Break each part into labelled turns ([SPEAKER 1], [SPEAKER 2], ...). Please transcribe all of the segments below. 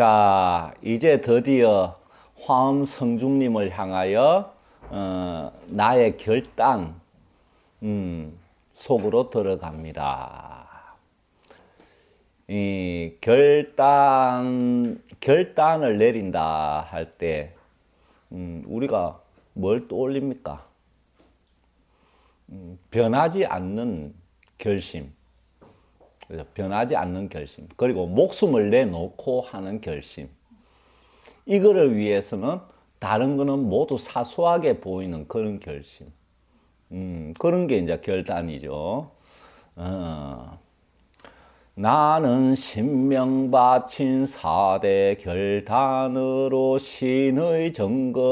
[SPEAKER 1] 자, 이제 드디어 화엄 성중님을 향하여 어, 나의 결단 음, 속으로 들어갑니다. 이 결단 결단을 내린다 할때 음, 우리가 뭘 떠올립니까? 음, 변하지 않는 결심. 변하지 않는 결심. 그리고 목숨을 내놓고 하는 결심. 이거를 위해서는 다른 거는 모두 사소하게 보이는 그런 결심. 음, 그런 게 이제 결단이죠. 어. 나는 신명 바친 사대 결단으로 신의 증거되어서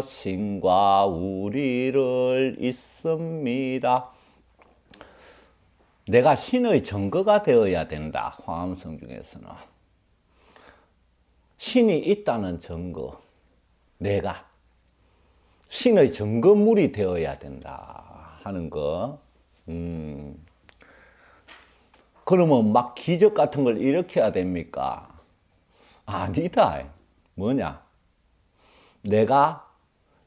[SPEAKER 1] 신과 우리를 있습니다. 내가 신의 증거가 되어야 된다. 화엄성 중에서는. 신이 있다는 증거. 내가. 신의 증거물이 되어야 된다. 하는 거. 음. 그러면 막 기적 같은 걸 일으켜야 됩니까? 아니다. 뭐냐? 내가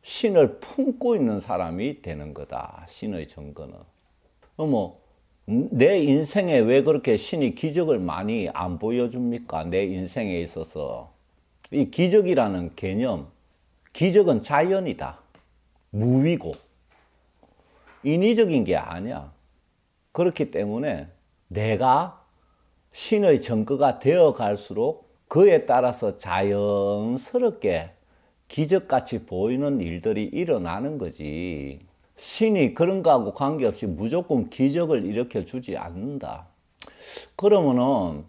[SPEAKER 1] 신을 품고 있는 사람이 되는 거다. 신의 증거는. 뭐, 내 인생에 왜 그렇게 신이 기적을 많이 안 보여줍니까? 내 인생에 있어서. 이 기적이라는 개념, 기적은 자연이다. 무위고. 인위적인 게 아니야. 그렇기 때문에 내가 신의 증거가 되어 갈수록 그에 따라서 자연스럽게 기적같이 보이는 일들이 일어나는 거지. 신이 그런 거하고 관계없이 무조건 기적을 일으켜 주지 않는다. 그러면은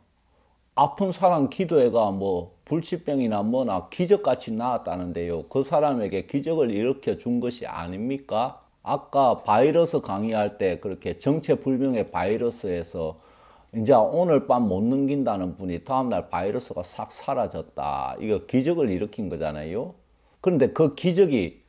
[SPEAKER 1] 아픈 사람 기도회가 뭐 불치병이나 뭐나 기적같이 나았다는데요. 그 사람에게 기적을 일으켜 준 것이 아닙니까? 아까 바이러스 강의할 때 그렇게 정체불명의 바이러스에서 이제 오늘 밤 못 넘긴다는 분이 다음날 바이러스가 싹 사라졌다. 이거 기적을 일으킨 거잖아요. 그런데 그 기적이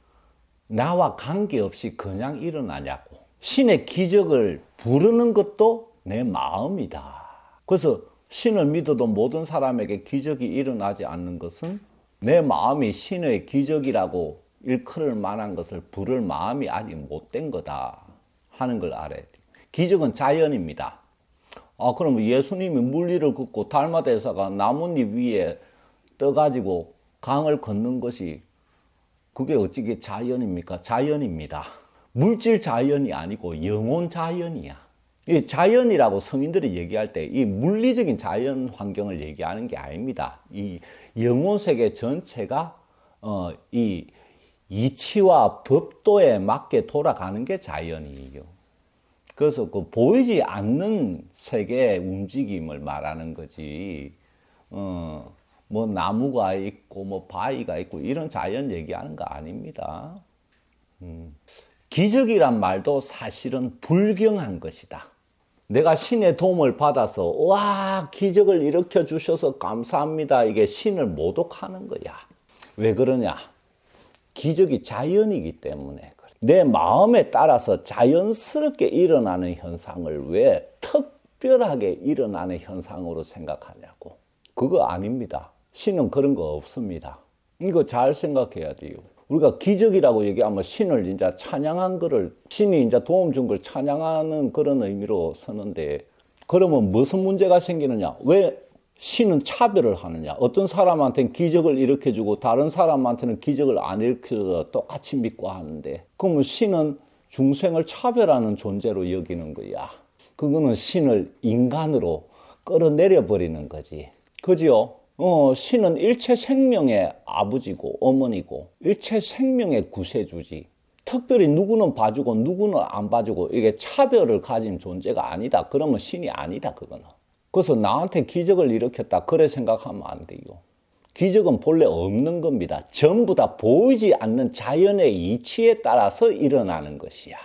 [SPEAKER 1] 나와 관계없이 그냥 일어나냐고. 신의 기적을 부르는 것도 내 마음이다. 그래서 신을 믿어도 모든 사람에게 기적이 일어나지 않는 것은 내 마음이 신의 기적이라고 일컬을 만한 것을 부를 마음이 아직 못된 거다 하는 걸 알아야 돼. 기적은 자연입니다. 아, 그럼 예수님이 물리를 걷고 달마대사가 나뭇잎 위에 떠가지고 강을 걷는 것이 그게 어찌게 자연입니까? 자연입니다. 물질 자연이 아니고 영혼 자연이야. 이 자연이라고 성인들이 얘기할 때 이 물리적인 자연 환경을 얘기하는 게 아닙니다. 이 영혼 세계 전체가 어, 이 이치와 법도에 맞게 돌아가는 게 자연이에요. 그래서 그 보이지 않는 세계의 움직임을 말하는 거지. 어, 뭐 나무가 있고 뭐 바위가 있고 이런 자연 얘기하는 거 아닙니다. 음. 기적이란 말도 사실은 불경한 것이다. 내가 신의 도움을 받아서 와 기적을 일으켜 주셔서 감사합니다. 이게 신을 모독하는 거야. 왜 그러냐? 기적이 자연이기 때문에 그래. 내 마음에 따라서 자연스럽게 일어나는 현상을 왜 특별하게 일어나는 현상으로 생각하냐고. 그거 아닙니다. 신은 그런 거 없습니다. 이거 잘 생각해야 돼요. 우리가 기적이라고 얘기하면 신을 진짜 찬양한 거를 신이 이제 도움 준 걸 찬양하는 그런 의미로 쓰는데 그러면 무슨 문제가 생기느냐? 왜 신은 차별을 하느냐? 어떤 사람한테는 기적을 일으켜 주고 다른 사람한테는 기적을 안 일으켜서 똑같이 믿고 하는데 그러면 신은 중생을 차별하는 존재로 여기는 거야. 그거는 신을 인간으로 끌어내려 버리는 거지. 그지요? 어, 신은 일체 생명의 아버지고 어머니고 일체 생명의 구세주지. 특별히 누구는 봐주고 누구는 안 봐주고 이게 차별을 가진 존재가 아니다. 그러면 신이 아니다. 그거는. 그래서 나한테 기적을 일으켰다. 그래 생각하면 안 돼요. 기적은 본래 없는 겁니다. 전부 다 보이지 않는 자연의 이치에 따라서 일어나는 것이야.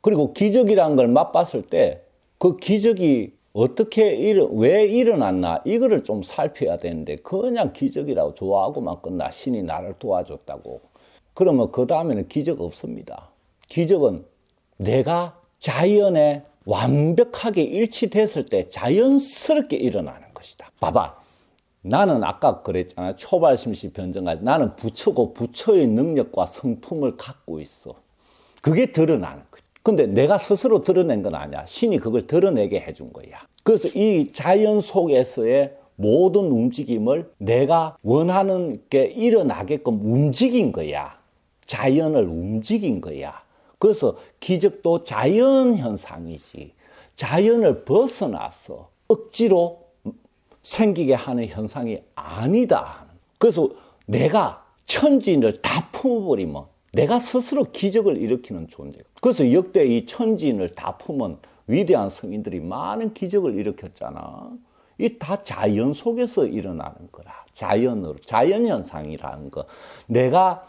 [SPEAKER 1] 그리고 기적이라는 걸 맛봤을 때 그 기적이 어떻게 일, 왜 일어났나 이거를 좀 살펴야 되는데 그냥 기적이라고 좋아하고만 끝나 신이 나를 도와줬다고 그러면 그 다음에는 기적 없습니다. 기적은 내가 자연에 완벽하게 일치됐을 때 자연스럽게 일어나는 것이다. 봐봐. 나는 아까 그랬잖아요. 초발심시 변정까지 나는 부처고 부처의 능력과 성품을 갖고 있어. 그게 드러나는 거지. 근데 내가 스스로 드러낸 건 아니야. 신이 그걸 드러내게 해준 거야. 그래서 이 자연 속에서의 모든 움직임을 내가 원하는 게 일어나게끔 움직인 거야. 자연을 움직인 거야. 그래서 기적도 자연 현상이지. 자연을 벗어나서 억지로 생기게 하는 현상이 아니다. 그래서 내가 천지인을 다 품어버리면 내가 스스로 기적을 일으키는 존재. 그래서 역대 이 천지인을 다 품은 위대한 성인들이 많은 기적을 일으켰잖아. 이 다 자연 속에서 일어나는 거라. 자연으로, 자연 현상이라는 거. 내가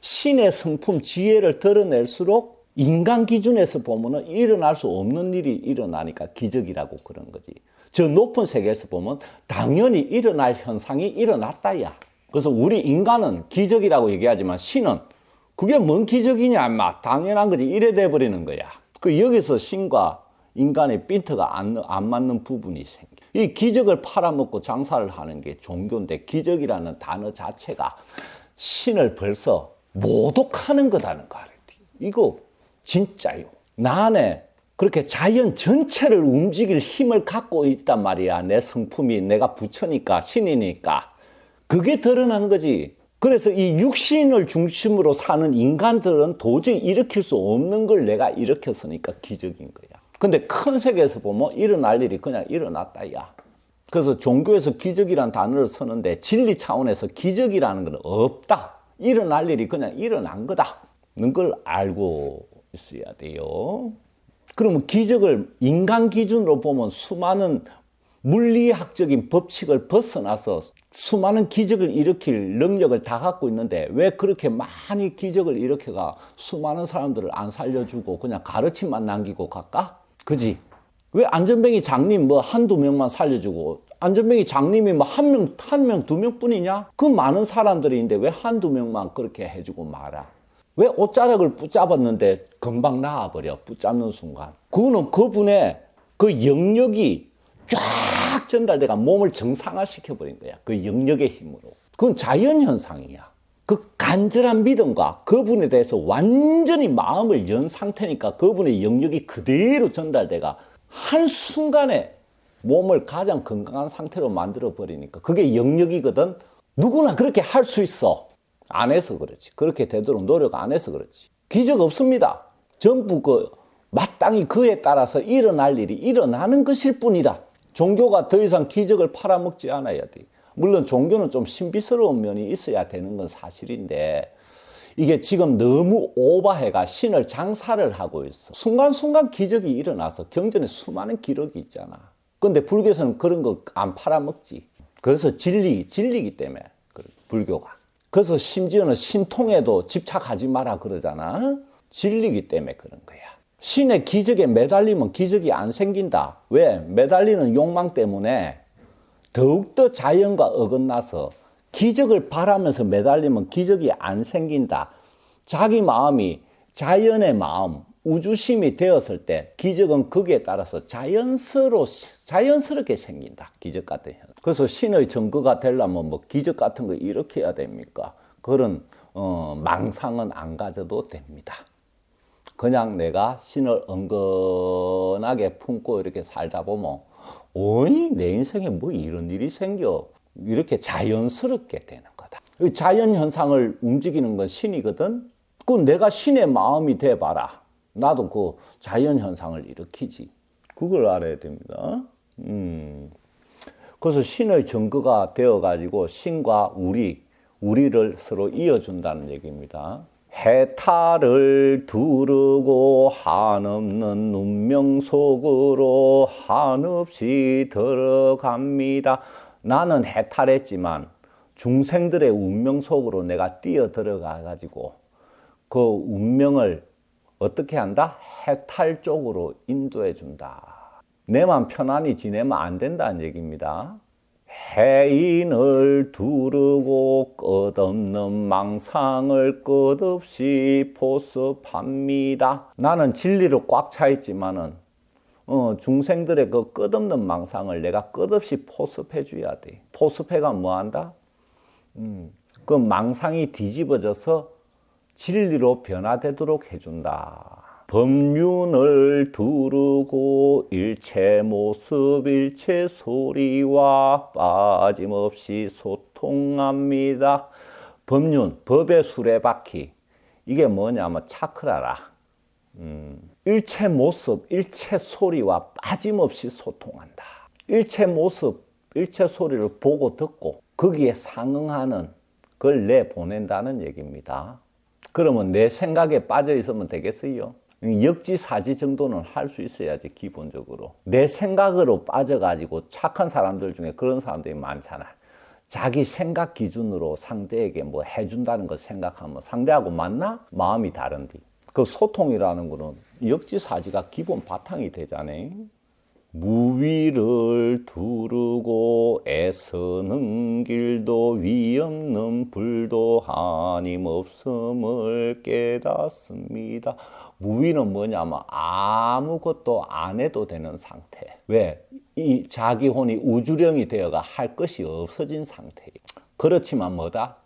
[SPEAKER 1] 신의 성품, 지혜를 드러낼수록 인간 기준에서 보면은 일어날 수 없는 일이 일어나니까 기적이라고 그런 거지. 저 높은 세계에서 보면 당연히 일어날 현상이 일어났다야. 그래서 우리 인간은 기적이라고 얘기하지만 신은 그게 뭔 기적이냐, 막 당연한 거지. 이래 돼 버리는 거야. 그 여기서 신과 인간의 핀트가 안, 안 맞는 부분이 생겨. 이 기적을 팔아먹고 장사를 하는 게 종교인데 기적이라는 단어 자체가 신을 벌써 모독하는 거다는 거 알아야 돼. 이거 진짜요. 나 안에 그렇게 자연 전체를 움직일 힘을 갖고 있단 말이야. 내 성품이 내가 부처니까 신이니까. 그게 드러난 거지. 그래서 이 육신을 중심으로 사는 인간들은 도저히 일으킬 수 없는 걸 내가 일으켰으니까 기적인 거야. 근데 큰 세계에서 보면 일어날 일이 그냥 일어났다, 야. 그래서 종교에서 기적이란 단어를 쓰는데 진리 차원에서 기적이라는 건 없다. 일어날 일이 그냥 일어난 거다. 는 걸 알고 있어야 돼요. 그러면 기적을 인간 기준으로 보면 수많은 물리학적인 법칙을 벗어나서 수많은 기적을 일으킬 능력을 다 갖고 있는데 왜 그렇게 많이 기적을 일으켜가 수많은 사람들을 안 살려주고 그냥 가르침만 남기고 갈까? 그지? 왜 안전뱅이 장님 뭐 한두 명만 살려주고 안전뱅이 장님이 뭐 한 명, 한 명, 두 명뿐이냐? 그 많은 사람들인데 왜 한두 명만 그렇게 해주고 말아? 왜 옷자락을 붙잡았는데 금방 나와버려? 붙잡는 순간. 그거는 그분의 그 영역이 쫙 전달돼가 몸을 정상화시켜 버린 거야. 그 영역의 힘으로. 그건 자연 현상이야. 그 간절한 믿음과 그분에 대해서 완전히 마음을 연 상태니까 그분의 영역이 그대로 전달돼가 한순간에 몸을 가장 건강한 상태로 만들어 버리니까 그게 영역이거든. 누구나 그렇게 할 수 있어. 안 해서 그렇지. 그렇게 되도록 노력 안 해서 그렇지. 기적 없습니다. 전부 그 마땅히 그에 따라서 일어날 일이 일어나는 것일 뿐이다. 종교가 더 이상 기적을 팔아먹지 않아야 돼. 물론 종교는 좀 신비스러운 면이 있어야 되는 건 사실인데 이게 지금 너무 오바해가 신을 장사를 하고 있어. 순간순간 기적이 일어나서 경전에 수많은 기록이 있잖아. 근데 불교에서는 그런 거 안 팔아먹지. 그래서 진리, 진리기 때문에 불교가. 그래서 심지어는 신통에도 집착하지 마라 그러잖아. 진리기 때문에 그런 거야. 신의 기적에 매달리면 기적이 안 생긴다. 왜? 매달리는 욕망 때문에 더욱더 자연과 어긋나서 기적을 바라면서 매달리면 기적이 안 생긴다. 자기 마음이 자연의 마음, 우주심이 되었을 때 기적은 거기에 따라서 자연스러, 자연스럽게 생긴다. 기적 같은 현. 그래서 신의 증거가 되려면 뭐 기적 같은 거 일으켜야 됩니까? 그런 어, 망상은 안 가져도 됩니다. 그냥 내가 신을 은근하게 품고 이렇게 살다 보면 어이 내 인생에 뭐 이런 일이 생겨 이렇게 자연스럽게 되는 거다. 자연 현상을 움직이는 건 신이거든. 그 내가 신의 마음이 돼 봐라. 나도 그 자연 현상을 일으키지. 그걸 알아야 됩니다. 음. 그래서 신의 증거가 되어 가지고 신과 우리 우리를 서로 이어준다는 얘기입니다. 해탈을 두르고 한없는 운명 속으로 한없이 들어갑니다. 나는 해탈했지만 중생들의 운명 속으로 내가 뛰어 들어가 가지고 그 운명을 어떻게 한다? 해탈 쪽으로 인도해 준다. 내만 편안히 지내면 안 된다는 얘기입니다. 해인을 두르고 끝없는 망상을 끝없이 포섭합니다. 나는 진리로 꽉 차 있지만은 어, 중생들의 그 끝없는 망상을 내가 끝없이 포섭해 줘야 돼. 포섭해가 뭐 한다? 음, 그 망상이 뒤집어져서 진리로 변화되도록 해준다. 법륜을 두르고 일체 모습 일체 소리와 빠짐없이 소통합니다. 법륜, 법의 수레바퀴. 이게 뭐냐면 차크라라. 음, 일체 모습, 일체 소리와 빠짐없이 소통한다. 일체 모습, 일체 소리를 보고 듣고 거기에 상응하는 걸 내보낸다는 얘기입니다. 그러면 내 생각에 빠져 있으면 되겠어요? 역지사지 정도는 할 수 있어야지 기본적으로 내 생각으로 빠져가지고 착한 사람들 중에 그런 사람들이 많잖아 자기 생각 기준으로 상대에게 뭐 해준다는 거 생각하면 상대하고 맞나? 마음이 다른데 그 소통이라는 거는 역지사지가 기본 바탕이 되잖아요 무위를 두르고 애쓰는 길도 위없는 불도 한임없음을 깨닫습니다. 무위는 뭐냐면 아무것도 안 해도 되는 상태. 왜? 이 자기 혼이 우주령이 되어가 할 것이 없어진 상태예요. 그렇지만 뭐다?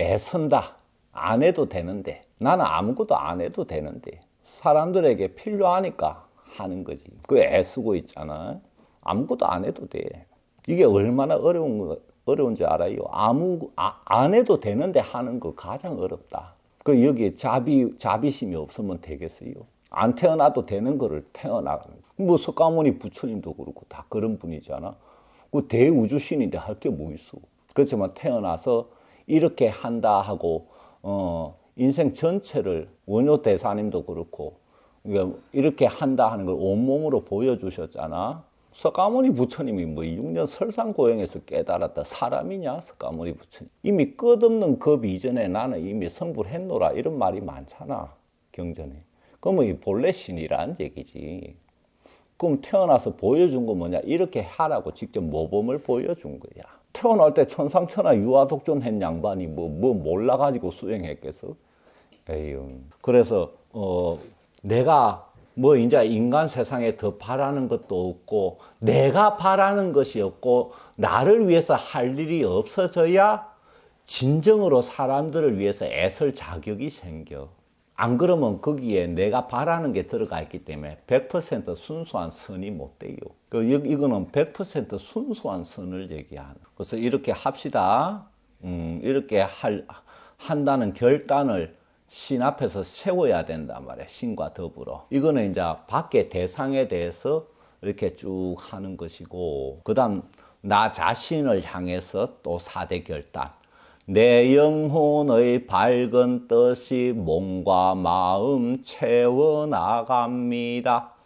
[SPEAKER 1] 애쓴다. 안 해도 되는데. 나는 아무것도 안 해도 되는데. 사람들에게 필요하니까 하는 거지. 그 애쓰고 있잖아. 아무것도 안 해도 돼. 이게 얼마나 어려운 거, 어려운지 알아요. 아무 아, 안 해도 되는데 하는 거 가장 어렵다. 그 여기 자비 자비심이 없으면 되겠어요. 안 태어나도 되는 거를 태어나. 뭐 석가모니 부처님도 그렇고 다 그런 분이잖아. 그 대우주신인데 할 게 뭐 있어. 그렇지만 태어나서 이렇게 한다 하고 어 인생 전체를 원효 대사님도 그렇고 그러니까 이렇게 한다 하는 걸 온몸으로 보여주셨잖아. 석가모니 부처님이 뭐 6년 설상고행에서 깨달았다. 사람이냐? 석가모니 부처님. 이미 끝없는 급 이전에 나는 이미 성불했노라. 이런 말이 많잖아. 경전에. 그러면 이 본래 신이란 얘기지. 그럼 태어나서 보여준 거 뭐냐? 이렇게 하라고 직접 모범을 보여준 거야. 태어날 때 천상천하 유아독존 했 양반이 뭐, 뭐 몰라가지고 수행했겠어? 에휴. 그래서, 어, 내가 뭐 이제 인간 세상에 더 바라는 것도 없고 내가 바라는 것이 없고 나를 위해서 할 일이 없어져야 진정으로 사람들을 위해서 애쓸 자격이 생겨. 안 그러면 거기에 내가 바라는 게 들어가 있기 때문에 100% 순수한 선이 못 돼요. 그 이거는 100% 순수한 선을 얘기하는. 그래서 이렇게 합시다. 음, 이렇게 할, 한다는 결단을 신 앞에서 세워야 된단 말이야. 신과 더불어. 이거는 이제 밖의 대상에 대해서 이렇게 쭉 하는 것이고, 그 다음, 나 자신을 향해서 또 사대 결단. 내 영혼의 밝은 뜻이 몸과 마음 채워나갑니다.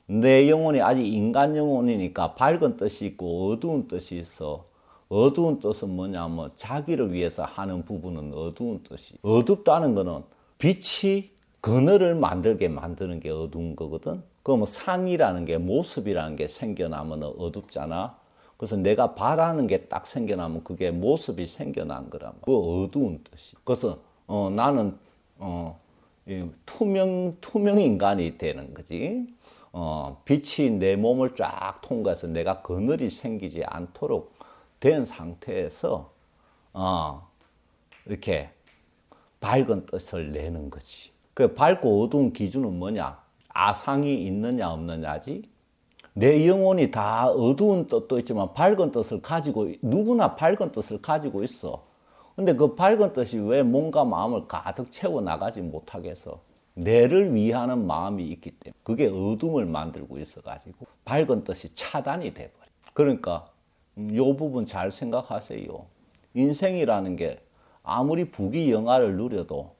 [SPEAKER 1] 내 영혼이 아직 인간 영혼이니까 밝은 뜻이 있고 어두운 뜻이 있어. 어두운 뜻은 뭐냐면 자기를 위해서 하는 부분은 어두운 뜻이. 어둡다는 거는 빛이 그늘을 만들게 만드는 게 어두운 거거든. 그러면 상이라는 게 모습이라는 게 생겨나면 어둡잖아. 그래서 내가 바라는 게 딱 생겨나면 그게 모습이 생겨난 거란 말이야. 그 어두운 뜻이. 그래서 어, 나는 어, 투명 투명 인간이 되는 거지. 어, 빛이 내 몸을 쫙 통과해서 내가 그늘이 생기지 않도록 된 상태에서 어, 이렇게 밝은 뜻을 내는 거지. 그 밝고 어두운 기준은 뭐냐? 아상이 있느냐 없느냐지. 내 영혼이 다 어두운 뜻도 있지만 밝은 뜻을 가지고 누구나 밝은 뜻을 가지고 있어. 근데 그 밝은 뜻이 왜 몸과 마음을 가득 채워 나가지 못하겠어? 내를 위하는 마음이 있기 때문에 그게 어둠을 만들고 있어 가지고 밝은 뜻이 차단이 돼 버려. 그러니까 이 음, 부분 잘 생각하세요. 인생이라는 게 아무리 부귀 영화를 누려도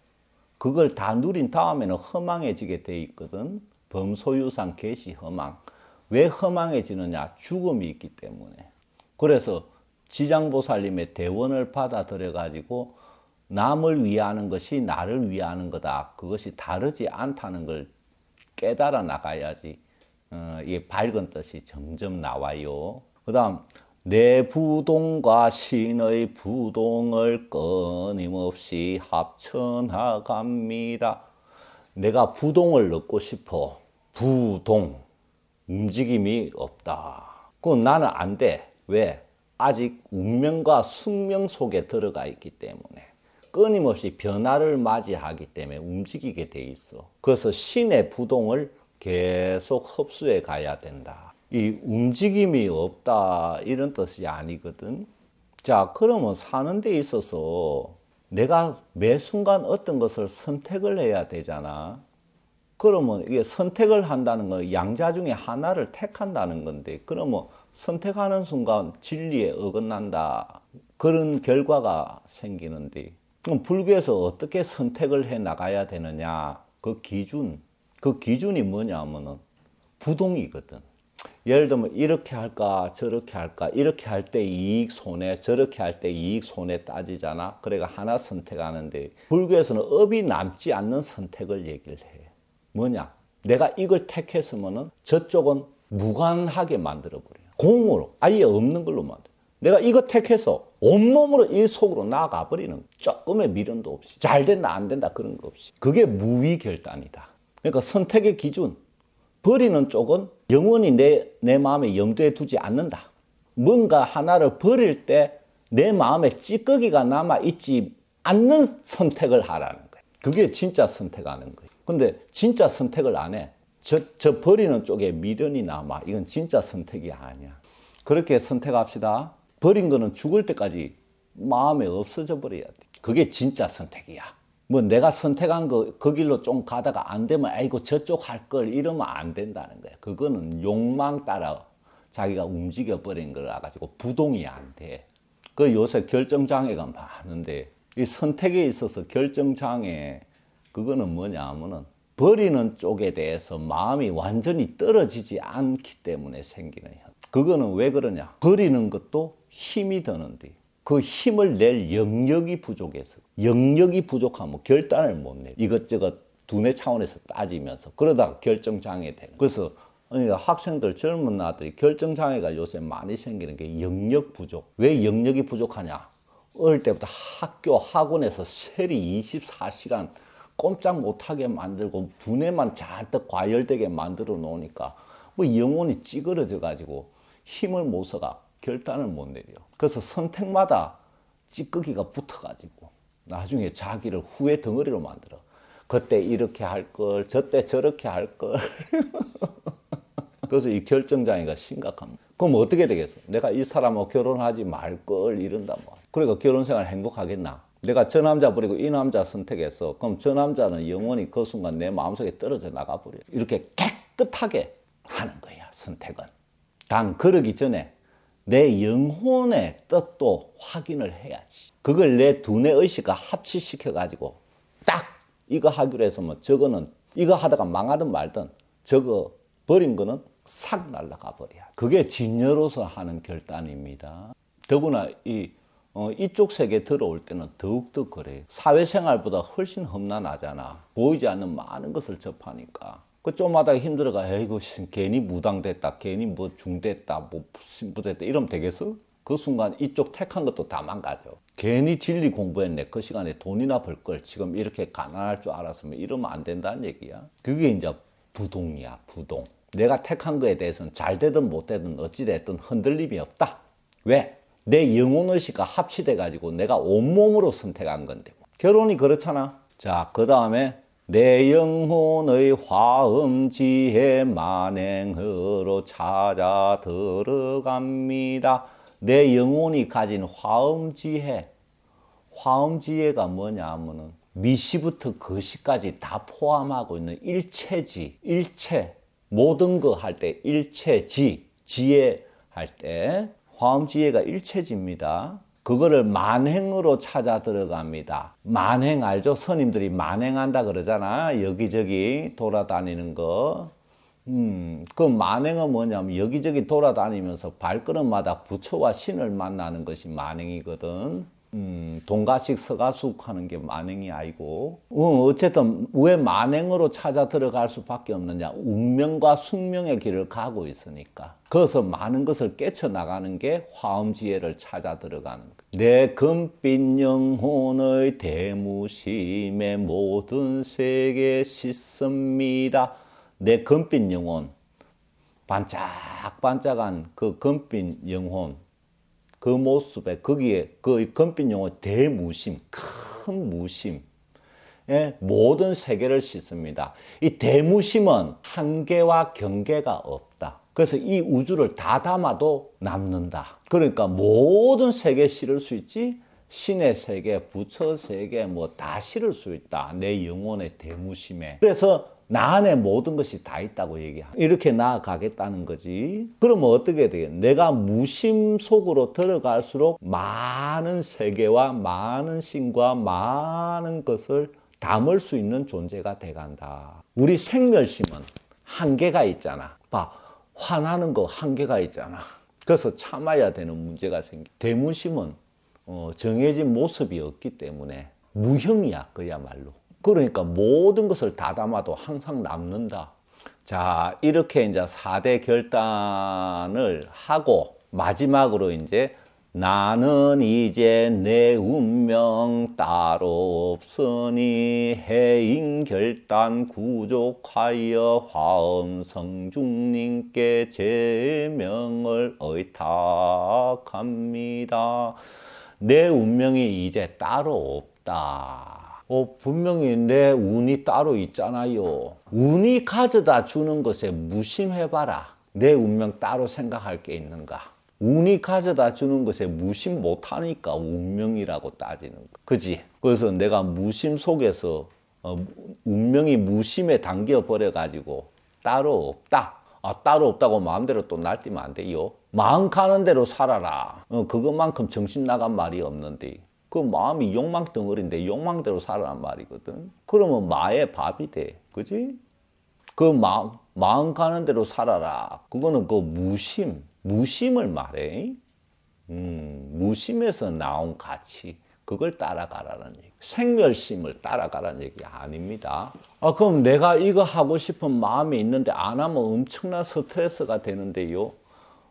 [SPEAKER 1] 그걸 다 누린 다음에는 허망해지게 돼 있거든. 범소유상 개시 허망. 왜 허망해지느냐? 죽음이 있기 때문에. 그래서 지장보살님의 대원을 받아들여 가지고 남을 위하는 것이 나를 위하는 거다. 그것이 다르지 않다는 걸 깨달아 나가야지. 어, 이 밝은 뜻이 점점 나와요. 그 다음, 내 부동과 신의 부동을 끊임없이 합쳐나갑니다. 내가 부동을 넣고 싶어. 부동. 움직임이 없다. 그건 나는 안 돼. 왜? 아직 운명과 숙명 속에 들어가 있기 때문에. 끊임없이 변화를 맞이하기 때문에 움직이게 돼 있어. 그래서 신의 부동을 계속 흡수해 가야 된다. 이 움직임이 없다 이런 뜻이 아니거든. 자, 그러면 사는 데 있어서 내가 매 순간 어떤 것을 선택을 해야 되잖아. 그러면 이게 선택을 한다는 건 양자 중에 하나를 택한다는 건데, 그러면 선택하는 순간 진리에 어긋난다. 그런 결과가 생기는데, 그럼 불교에서 어떻게 선택을 해 나가야 되느냐? 그 기준, 그 기준이 뭐냐 하면은 부동이거든. 예를 들면 이렇게 할까 저렇게 할까 이렇게 할 때 이익 손해 저렇게 할 때 이익 손해 따지잖아. 그래가 하나 선택하는데 불교에서는 업이 남지 않는 선택을 얘기를 해. 뭐냐? 내가 이걸 택했으면은 저쪽은 무관하게 만들어 버려. 공으로 아예 없는 걸로 만들어. 내가 이거 택해서 온몸으로 이 속으로 나아가 버리는 조금의 미련도 없이 잘 된다 안 된다 그런 거 없이. 그게 무위 결단이다. 그러니까 선택의 기준 버리는 쪽은 영원히 내, 내 마음에 염두에 두지 않는다. 뭔가 하나를 버릴 때 내 마음에 찌꺼기가 남아있지 않는 선택을 하라는 거예요. 그게 진짜 선택하는 거예요. 근데 진짜 선택을 안 해. 저, 저 버리는 쪽에 미련이 남아. 이건 진짜 선택이 아니야. 그렇게 선택합시다. 버린 거는 죽을 때까지 마음에 없어져 버려야 돼. 그게 진짜 선택이야. 뭐 내가 선택한 거 그 길로 좀 가다가 안 되면 아이고 저쪽 할 걸 이러면 안 된다는 거야. 그거는 욕망 따라 자기가 움직여 버린 거라 가지고 부동이 안 돼. 그 요새 결정 장애가 많은데 이 선택에 있어서 결정 장애 그거는 뭐냐 하면은 버리는 쪽에 대해서 마음이 완전히 떨어지지 않기 때문에 생기는 현. 그거는 왜 그러냐? 버리는 것도 힘이 드는데 그 힘을 낼 영역이 부족해서 영역이 부족하면 결단을 못 내. 이것저것 두뇌 차원에서 따지면서 그러다가 결정 장애 되는. 그래서 그러니까 학생들 젊은 나들이 결정 장애가 요새 많이 생기는 게 영역 부족. 왜 영역이 부족하냐? 어릴 때부터 학교 학원에서 세리 24시간 꼼짝 못하게 만들고 두뇌만 잔뜩 과열되게 만들어 놓으니까 뭐 영혼이 찌그러져 가지고 힘을 못 써가 결단을 못 내려. 그래서 선택마다 찌꺼기가 붙어가지고 나중에 자기를 후회 덩어리로 만들어. 그때 이렇게 할 걸, 저때 저렇게 할 걸. 그래서 이 결정장애가 심각합니다. 그럼 어떻게 되겠어? 내가 이 사람하고 결혼하지 말 걸 이런다 뭐. 그러니까 결혼 생활 행복하겠나? 내가 저 남자 버리고 이 남자 선택했어. 그럼 저 남자는 영원히 그 순간 내 마음속에 떨어져 나가 버려. 이렇게 깨끗하게 하는 거야, 선택은. 단 그러기 전에 내 영혼의 뜻도 확인을 해야지. 그걸 내 두뇌 의식과 합치시켜 가지고 딱 이거 하기로 해서 뭐 저거는 이거 하다가 망하든 말든 저거 버린 거는 싹 날라가 버려. 그게 진여로서 하는 결단입니다. 더구나 이 어, 이쪽 세계 들어올 때는 더욱더 그래요. 사회생활보다 훨씬 험난하잖아. 보이지 않는 많은 것을 접하니까. 그 좀 하다가 힘들어가, 에이고, 괜히 무당됐다, 괜히 뭐 중됐다, 뭐 신부됐다, 이러면 되겠어? 그 순간 이쪽 택한 것도 다 망가져. 괜히 진리 공부했네. 그 시간에 돈이나 벌 걸 지금 이렇게 가난할 줄 알았으면 이러면 안 된다는 얘기야. 그게 이제 부동이야, 부동. 내가 택한 거에 대해서는 잘 되든 못 되든 어찌 됐든 흔들림이 없다. 왜? 내 영혼의식과 합치돼 가지고 내가 온몸으로 선택한 건데. 결혼이 그렇잖아. 자, 그 다음에 내 영혼의 화음 지혜 만행으로 찾아 들어갑니다. 내 영혼이 가진 화음 지혜. 화음 지혜가 뭐냐 하면은 미시부터 거시까지 다 포함하고 있는 일체지, 일체, 모든 거 할 때 일체지, 지혜 할 때 화음 지혜가 일체지입니다. 그거를 만행으로 찾아 들어갑니다. 만행 알죠? 스님들이 만행한다 그러잖아. 여기저기 돌아다니는 거. 음, 그 만행은 뭐냐면 여기저기 돌아다니면서 발걸음마다 부처와 신을 만나는 것이 만행이거든. 음, 동가식 서가숙 하는 게 만행이 아니고. 어, 어쨌든 왜 만행으로 찾아 들어갈 수밖에 없느냐. 운명과 숙명의 길을 가고 있으니까. 거기서 많은 것을 깨쳐나가는 게 화음지혜를 찾아 들어가는 거. 내 금빛 영혼의 대무심의 모든 세계 씻습니다. 내 금빛 영혼. 반짝반짝한 그 금빛 영혼 그 모습에 거기에 그 금빛 영혼 대무심 큰 무심 예, 모든 세계를 씻습니다. 이 대무심은 한계와 경계가 없다. 그래서 이 우주를 다 담아도 남는다. 그러니까 모든 세계 실을 수 있지. 신의 세계, 부처 세계 뭐 다 실을 수 있다. 내 영혼의 대무심에. 그래서 나 안에 모든 것이 다 있다고 얘기하. 이렇게 나아가겠다는 거지. 그러면 어떻게 되겠? 내가 무심 속으로 들어갈수록 많은 세계와 많은 신과 많은 것을 담을 수 있는 존재가 돼간다. 우리 생멸심은 한계가 있잖아. 봐, 화나는 거 한계가 있잖아. 그래서 참아야 되는 문제가 생겨. 대무심은 어, 정해진 모습이 없기 때문에 무형이야, 그야말로. 그러니까 모든 것을 다 담아도 항상 남는다. 자, 이렇게 이제 4대 결단을 하고 마지막으로 이제 나는 이제 내 운명 따로 없으니 해인 결단 구족하여 화엄 성중님께 제명을 의탁합니다. 내 운명이 이제 따로 없다. 어, 분명히 내 운이 따로 있잖아요. 운이 가져다 주는 것에 무심해봐라. 내 운명 따로 생각할 게 있는가? 운이 가져다 주는 것에 무심 못하니까 운명이라고 따지는 거. 그지? 그래서 내가 무심 속에서 어, 운명이 무심에 담겨 버려 가지고 따로 없다. 아, 따로 없다고 마음대로 또 날뛰면 안 돼요. 마음 가는 대로 살아라. 어, 그것만큼 정신 나간 말이 없는데. 그 마음이 욕망 덩어리인데 욕망대로 살아란 말이거든. 그러면 마의 밥이 돼. 그지? 그 마음, 마음 가는 대로 살아라. 그거는 그 무심, 무심을 말해. 음, 무심에서 나온 가치. 그걸 따라가라는 얘기. 생멸심을 따라가라는 얘기 아닙니다. 아, 그럼 내가 이거 하고 싶은 마음이 있는데 안 하면 엄청난 스트레스가 되는데요.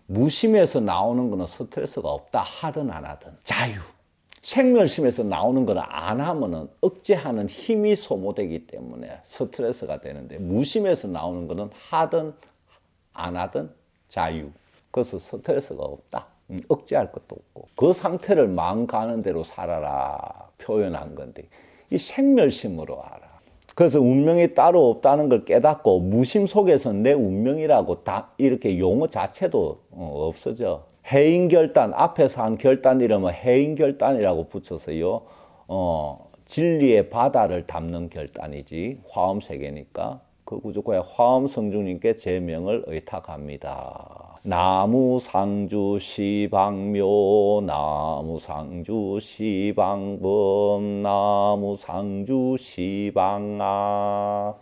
[SPEAKER 1] 무심에서 나오는 거는 스트레스가 없다. 하든 안 하든. 자유. 생멸심에서 나오는 거는 안 하면은 억제하는 힘이 소모되기 때문에 스트레스가 되는데 무심에서 나오는 거는 하든 안 하든 자유. 그래서 스트레스가 없다. 음, 억제할 것도 없고 그 상태를 마음 가는 대로 살아라 표현한 건데 이 생멸심으로 알아. 그래서 운명이 따로 없다는 걸 깨닫고 무심 속에서 내 운명이라고 다 이렇게 용어 자체도 어, 없어져. 해인 결단 앞에서 한 결단 이러면 해인 결단이라고 붙여서요. 어, 진리의 바다를 담는 결단이지 화엄 세계니까 그 구조과의 화엄 성주님께 제명을 의탁합니다. 나무 상주 시방묘 나무 상주 시방범 나무 상주 시방아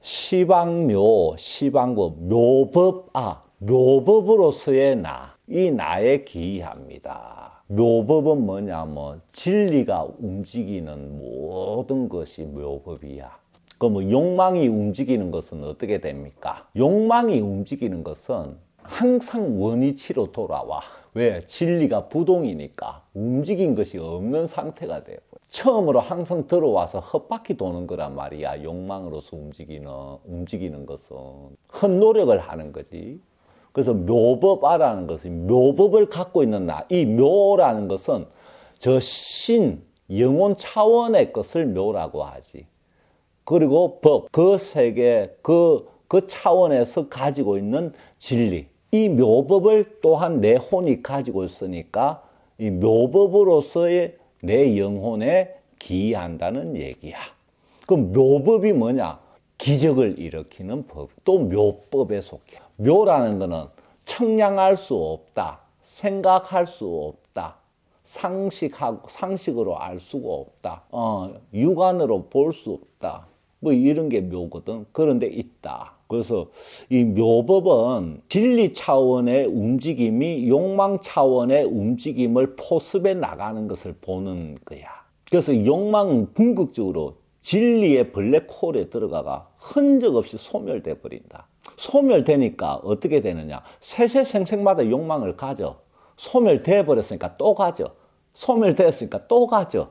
[SPEAKER 1] 시방묘 시방법 묘법 아 묘법으로서의 나 이 나에 기이합니다. 묘법은 뭐냐면 진리가 움직이는 모든 것이 묘법이야. 그럼 욕망이 움직이는 것은 어떻게 됩니까? 욕망이 움직이는 것은 항상 원위치로 돌아와. 왜? 진리가 부동이니까 움직인 것이 없는 상태가 돼요. 처음으로 항상 들어와서 헛바퀴 도는 거란 말이야. 욕망으로서 움직이는, 움직이는 것은. 헛노력을 하는 거지. 그래서 묘법아라는 것은 묘법을 갖고 있는 나. 이 묘라는 것은 저 신, 영혼 차원의 것을 묘라고 하지. 그리고 법, 그 세계, 그, 그 차원에서 가지고 있는 진리. 이 묘법을 또한 내 혼이 가지고 있으니까 이 묘법으로서의 내 영혼에 기이한다는 얘기야. 그럼 묘법이 뭐냐? 기적을 일으키는 법. 또 묘법에 속해. 묘라는 거는 청량할 수 없다. 생각할 수 없다. 상식하고 상식으로 알 수가 없다. 어, 육안으로 볼 수 없다. 뭐 이런 게 묘거든. 그런데 있다. 그래서 이 묘법은 진리 차원의 움직임이 욕망 차원의 움직임을 포습해 나가는 것을 보는 거야. 그래서 욕망은 궁극적으로 진리의 블랙홀에 들어가가 흔적 없이 소멸돼 버린다. 소멸되니까 어떻게 되느냐? 세세생생마다 욕망을 가져. 소멸돼 버렸으니까 또 가져. 소멸됐으니까 또 가져.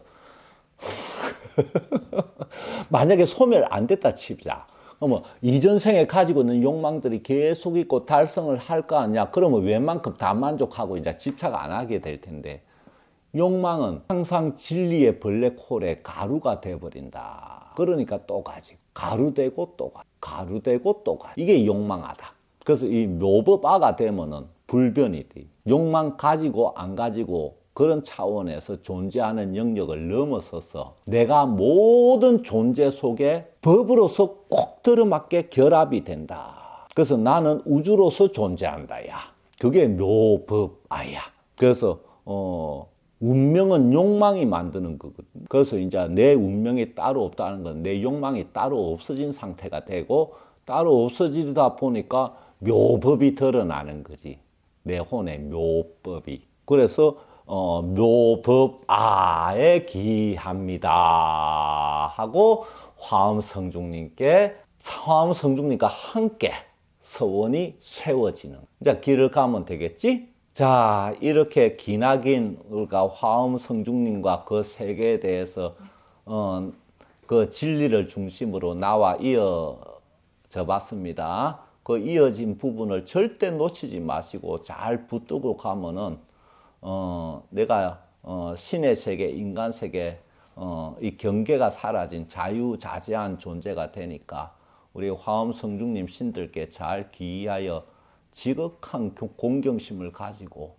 [SPEAKER 1] 만약에 소멸 안 됐다 칩자. 그러면 이전 생에 가지고 있는 욕망들이 계속 있고 달성을 할 거 아니야. 그러면 웬만큼 다 만족하고 이제 집착 안 하게 될 텐데 욕망은 항상 진리의 블랙홀의 가루가 돼버린다. 그러니까 또 가지. 가루 되고 또 가. 가루 되고 또 가. 이게 욕망하다. 그래서 이 묘법아가 되면은 불변이 돼. 욕망 가지고 안 가지고 그런 차원에서 존재하는 영역을 넘어서서 내가 모든 존재 속에 법으로서 꼭 들어맞게 결합이 된다. 그래서 나는 우주로서 존재한다 야. 그게 묘법아야. 그래서 어 운명은 욕망이 만드는 거거든. 그래서 이제 내 운명이 따로 없다는 건 내 욕망이 따로 없어진 상태가 되고 따로 없어지다 보니까 묘법이 드러나는 거지. 내 혼의 묘법이. 그래서 어, 묘법아에 기합니다 하고 화엄 성중님께 화엄 성중님과 함께 서원이 세워지는. 자 길을 가면 되겠지? 자 이렇게 기나긴 우리가 화엄 성중님과 그 세계에 대해서 어, 그 진리를 중심으로 나와 이어져 봤습니다. 그 이어진 부분을 절대 놓치지 마시고 잘 붙들고 가면은 어, 내가 어, 신의 세계, 인간 세계 어, 이 경계가 사라진 자유자재한 존재가 되니까 우리 화엄 성중님 신들께 잘 기하여 지극한 교- 공경심을 가지고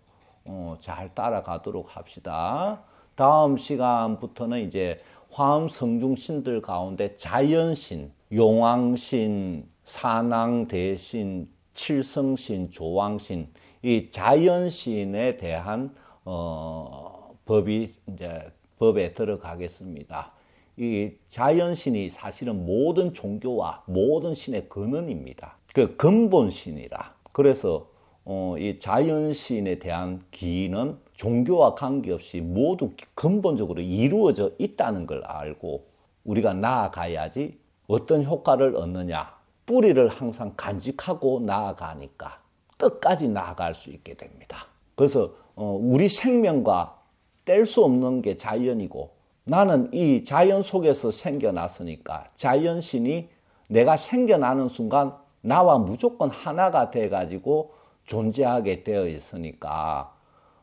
[SPEAKER 1] 어, 잘 따라가도록 합시다. 다음 시간부터는 이제 화엄 성중 신들 가운데 자연신, 용왕신, 산왕대신, 칠성신, 조왕신 이 자연신에 대한 어, 법이 이제 법에 들어가겠습니다. 이 자연신이 사실은 모든 종교와 모든 신의 근원입니다. 그 근본신이라. 그래서 어, 이 자연신에 대한 기는 종교와 관계없이 모두 근본적으로 이루어져 있다는 걸 알고 우리가 나아가야지 어떤 효과를 얻느냐. 뿌리를 항상 간직하고 나아가니까 끝까지 나아갈 수 있게 됩니다. 그래서 어, 우리 생명과 뗄 수 없는 게 자연이고 나는 이 자연 속에서 생겨났으니까 자연신이 내가 생겨나는 순간 나와 무조건 하나가 돼가지고 존재하게 되어 있으니까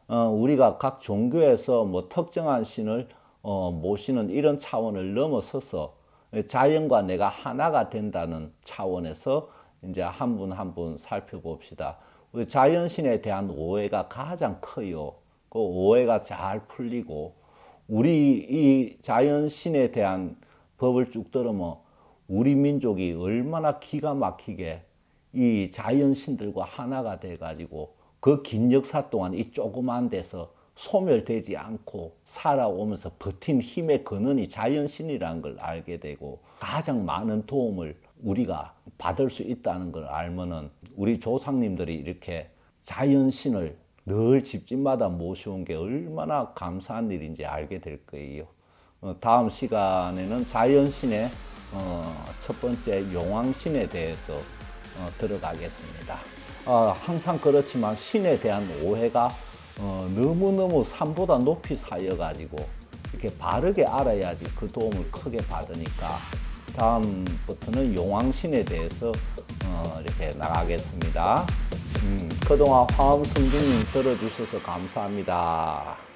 [SPEAKER 1] 어, 우리가 각 종교에서 뭐 특정한 신을 어, 모시는 이런 차원을 넘어서서 자연과 내가 하나가 된다는 차원에서 이제 한 분 한 분 살펴봅시다. 우리 자연신에 대한 오해가 가장 커요. 그 오해가 잘 풀리고 우리 이 자연신에 대한 법을 쭉 들으면 우리 민족이 얼마나 기가 막히게 이 자연신들과 하나가 돼가지고 그 긴 역사 동안 이 조그만 데서 소멸되지 않고 살아오면서 버틴 힘의 근원이 자연신이라는 걸 알게 되고 가장 많은 도움을 우리가 받을 수 있다는 걸 알면은 우리 조상님들이 이렇게 자연신을 늘 집집마다 모셔온 게 얼마나 감사한 일인지 알게 될 거예요. 어, 다음 시간에는 자연신의 어, 첫 번째 용왕신에 대해서 어, 들어가겠습니다. 어, 항상 그렇지만 신에 대한 오해가 어, 너무너무 산보다 높이 쌓여가지고 이렇게 바르게 알아야지 그 도움을 크게 받으니까 다음부터는 용왕신에 대해서 어, 이렇게 나가겠습니다. 음, 그동안 화엄 성주님 들어주셔서 감사합니다.